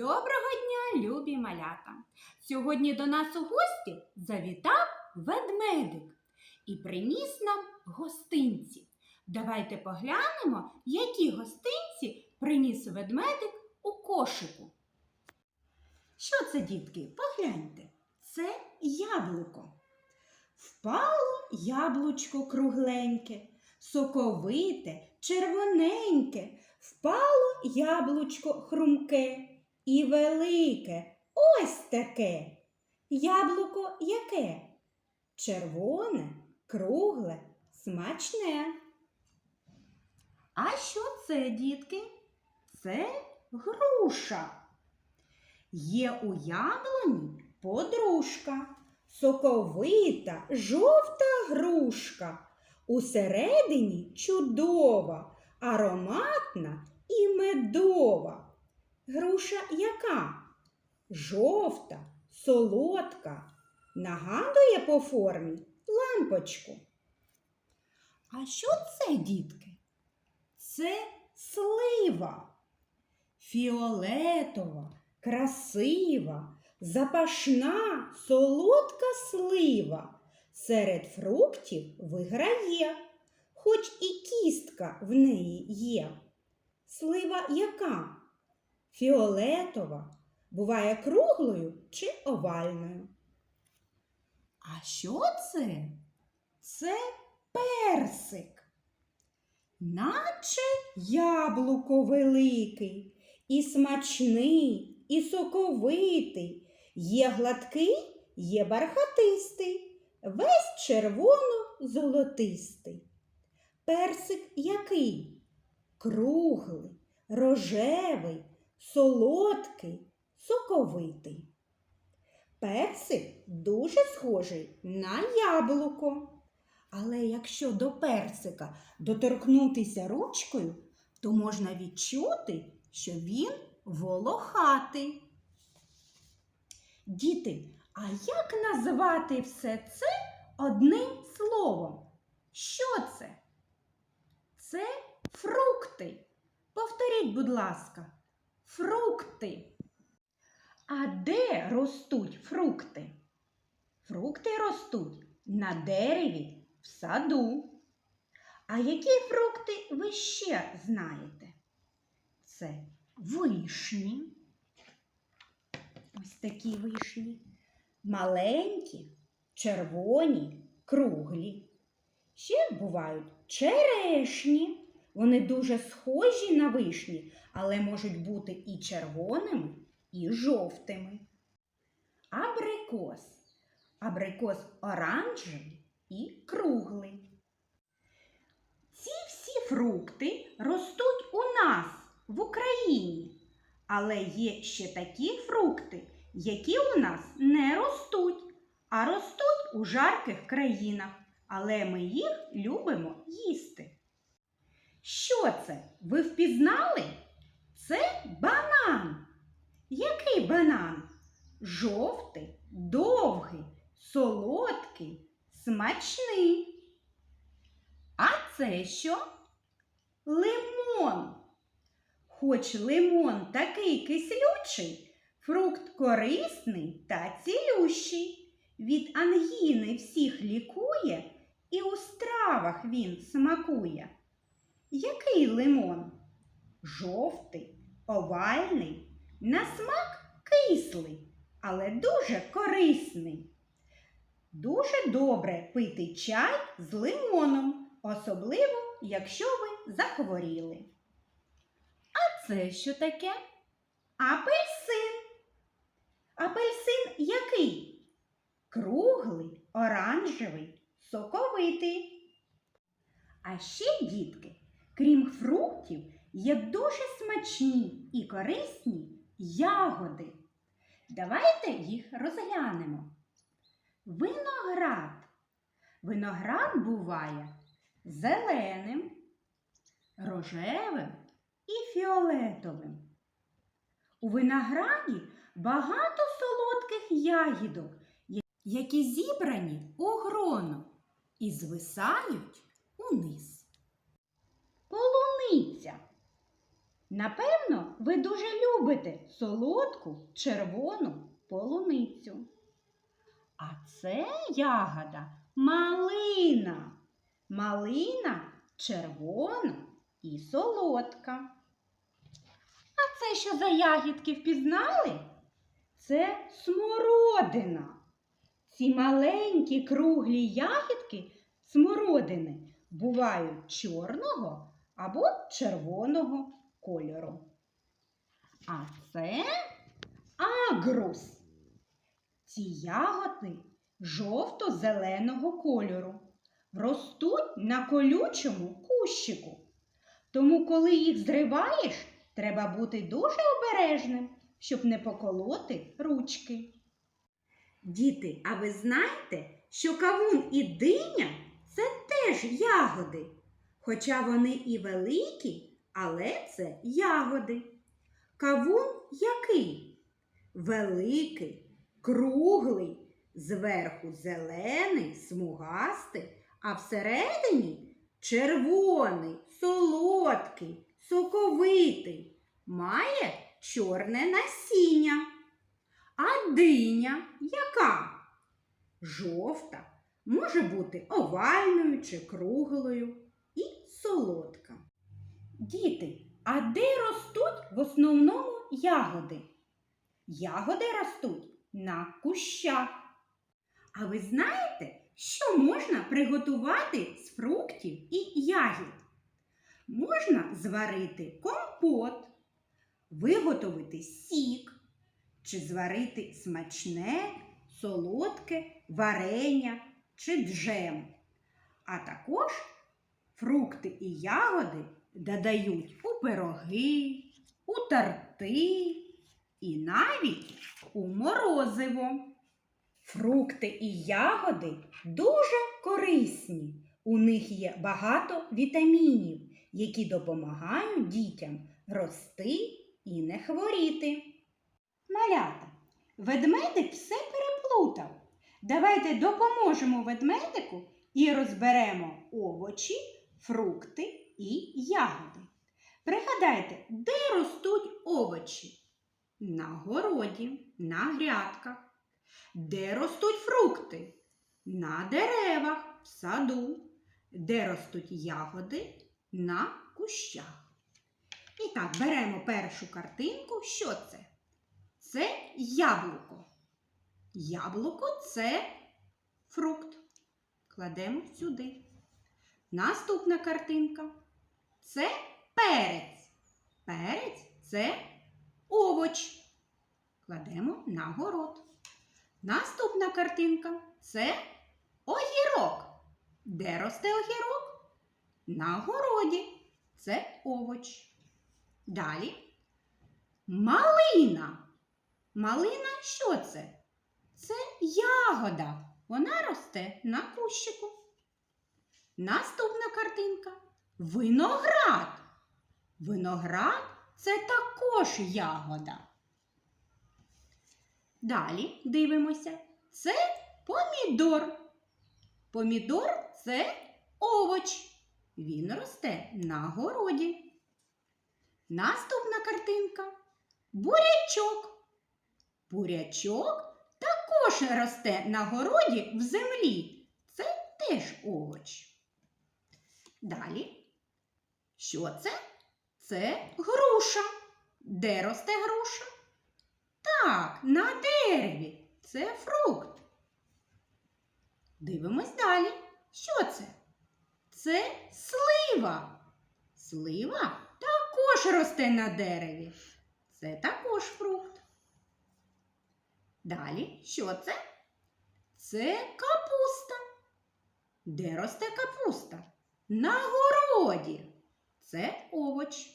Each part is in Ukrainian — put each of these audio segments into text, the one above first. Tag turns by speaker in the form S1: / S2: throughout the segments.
S1: Доброго дня, любі малята! Сьогодні до нас у гості завітав ведмедик і приніс нам гостинці. Давайте поглянемо, які гостинці приніс ведмедик у кошику. Що це, дітки? Погляньте, це яблуко. Впало яблучко кругленьке, соковите, червоненьке, впало яблучко хрумке і велике, ось таке. Яблуко яке? Червоне, кругле, смачне. А що це, дітки? Це груша. Є у яблуні подружка, соковита, жовта грушка. Усередині чудова, ароматна і медова. Груша яка? Жовта, солодка, нагадує по формі лампочку. А що це, дітки? Це слива. Фіолетова, красива, запашна, солодка слива. Серед фруктів виграє, хоч і кістка в неї є. Слива яка? Фіолетова, буває круглою чи овальною. А що це? Це персик. Наче яблуко великий, і смачний, і соковитий, є гладкий, є бархатистий, весь червоно-золотистий. Персик який? Круглий, рожевий, солодкий, соковитий. Персик дуже схожий на яблуко. Але якщо до персика доторкнутися ручкою, то можна відчути, що він волохатий. Діти, а як назвати все це одним словом? Що це? Це фрукти. Повторіть, будь ласка, фрукти. А де ростуть фрукти? Фрукти ростуть на дереві в саду. А які фрукти ви ще знаєте? Це вишні. Ось такі вишні. Маленькі, червоні, круглі. Ще бувають черешні. Вони дуже схожі на вишні, але можуть бути і червоними, і жовтими. Абрикос. Абрикос оранжевий і круглий. Ці всі фрукти ростуть у нас в Україні. Але є ще такі фрукти, які у нас не ростуть, а ростуть у жарких країнах. Але ми їх любимо їсти. Що це? Ви впізнали? Це банан. Який банан? Жовтий, довгий, солодкий, смачний. А це що? Лимон. Хоч лимон такий кислючий, фрукт корисний та цілющий. Від ангіни всіх лікує і у стравах він смакує. Який лимон? Жовтий, овальний, на смак кислий, але дуже корисний. Дуже добре пити чай з лимоном, особливо, якщо ви захворіли. А це що таке? Апельсин. Апельсин який? Круглий, оранжевий, соковитий. А ще, дітки, крім фруктів, є дуже смачні і корисні ягоди. Давайте їх розглянемо. Виноград. Виноград буває зеленим, рожевим і фіолетовим. У винограді багато солодких ягідок, які зібрані у гроно і звисають униз. Полуниця. Напевно, ви дуже любите солодку червону полуницю. А це ягода малина. Малина червона і солодка. А це що за ягідки впізнали? Це смородина. Ці маленькі круглі ягідки смородини бувають чорного або червоного кольору. А це агрус. Ці ягоди жовто-зеленого кольору ростуть на колючому кущику. Тому, коли їх зриваєш, треба бути дуже обережним, щоб не поколоти ручки. Діти, а ви знаєте, що кавун і диня це теж ягоди, хоча вони і великі, але це ягоди. Кавун який? Великий, круглий, зверху зелений, смугастий, а всередині червоний, солодкий, соковитий, має чорне насіння. А диня яка? Жовта, може бути овальною чи круглою і солодка. Діти, а де ростуть в основному ягоди? Ягоди ростуть на кущах. А ви знаєте, що можна приготувати з фруктів і ягід? Можна зварити компот, виготовити сік чи зварити смачне, солодке варення чи джем. А також фрукти і ягоди додають у пироги, у торти і навіть у морозиво. Фрукти і ягоди дуже корисні. У них є багато вітамінів, які допомагають дітям рости і не хворіти. Малята, ведмедик все переплутав. Давайте допоможемо ведмедику і розберемо овочі, фрукти і ягоди. Пригадайте, де ростуть овочі? На городі, на грядках. Де ростуть фрукти? На деревах, в саду. Де ростуть ягоди? На кущах. І так, беремо першу картинку. Що це? Це яблуко. Яблуко це фрукт. Кладемо сюди. Наступна картинка. Це перець. Перець це овоч. Кладемо на город. Наступна картинка це огірок. Де росте огірок? На городі. Це овоч. Далі малина. Малина що це? Це ягода. Вона росте на кущику. Наступна картинка виноград. Виноград це також ягода. Далі дивимося. Це помідор. Помідор це овоч. Він росте на городі. Наступна картинка бурячок. Бурячок також росте на городі в землі. Це теж овоч. Далі. Що це? Це груша. Де росте груша? Так, на дереві. Це фрукт. Дивимось далі. Що це? Це слива. Слива також росте на дереві. Це також фрукт. Далі, що це? Це капуста. Де росте капуста? На городі. Це овоч.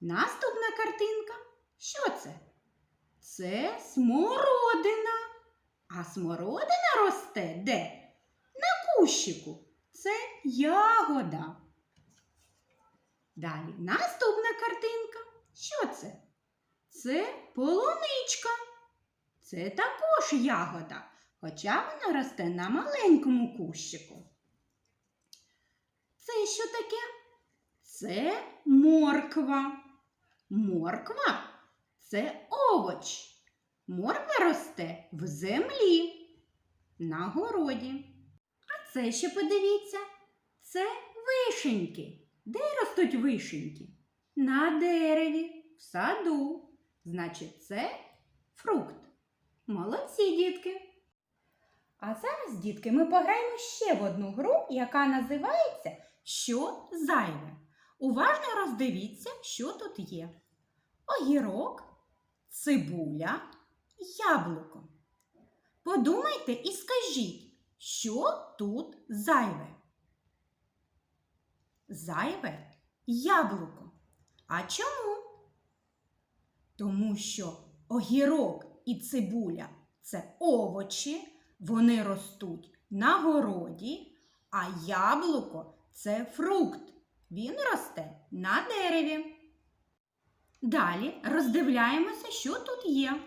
S1: Наступна картинка. Що це? Це смородина. А смородина росте де? На кущику. Це ягода. Далі наступна картинка. Що це? Це полуничка. Це також ягода, хоча вона росте на маленькому кущику. Це що таке? Це морква. Морква це овоч. Морква росте в землі, на городі. А це ще подивіться, це вишеньки. Де ростуть вишеньки? На дереві, в саду. Значить, це фрукт. Молодці, дітки. А зараз, дітки, ми пограємо ще в одну гру, яка називається Що зайве. Уважно роздивіться, що тут є. Огірок, цибуля, яблуко. Подумайте і скажіть, що тут зайве? Зайве яблуко. А чому? Тому що огірок і цибуля це овочі, вони ростуть на городі, а яблуко це фрукт. Він росте на дереві. Далі роздивляємося, що тут є.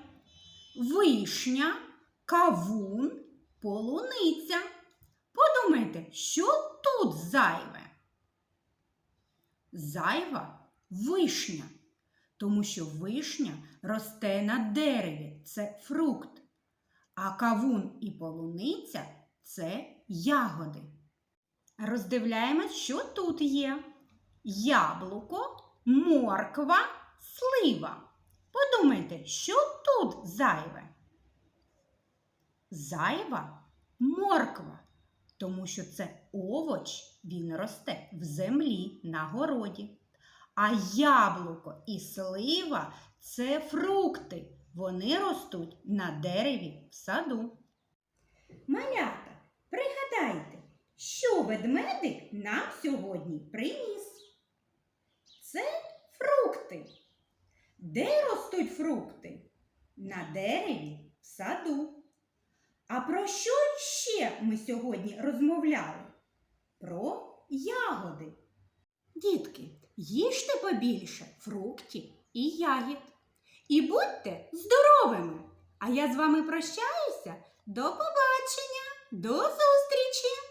S1: Вишня, кавун, полуниця. Подумайте, що тут зайве? Зайва вишня, тому що вишня росте на дереві, це фрукт, а кавун і полуниця це ягоди. Роздивляємось, що тут є. Яблуко, морква, слива. Подумайте, що тут зайве? Зайва морква, тому що це овоч, він росте в землі на городі. А яблуко і слива це фрукти. Вони ростуть на дереві в саду. Малята, пригадайте, що ведмедик нам сьогодні приніс? Це фрукти. Де ростуть фрукти? На дереві в саду. А про що ще ми сьогодні розмовляли? Про ягоди. Дітки, їжте побільше фруктів і ягід. І будьте здоровими! А я з вами прощаюся. До побачення, до зустрічі!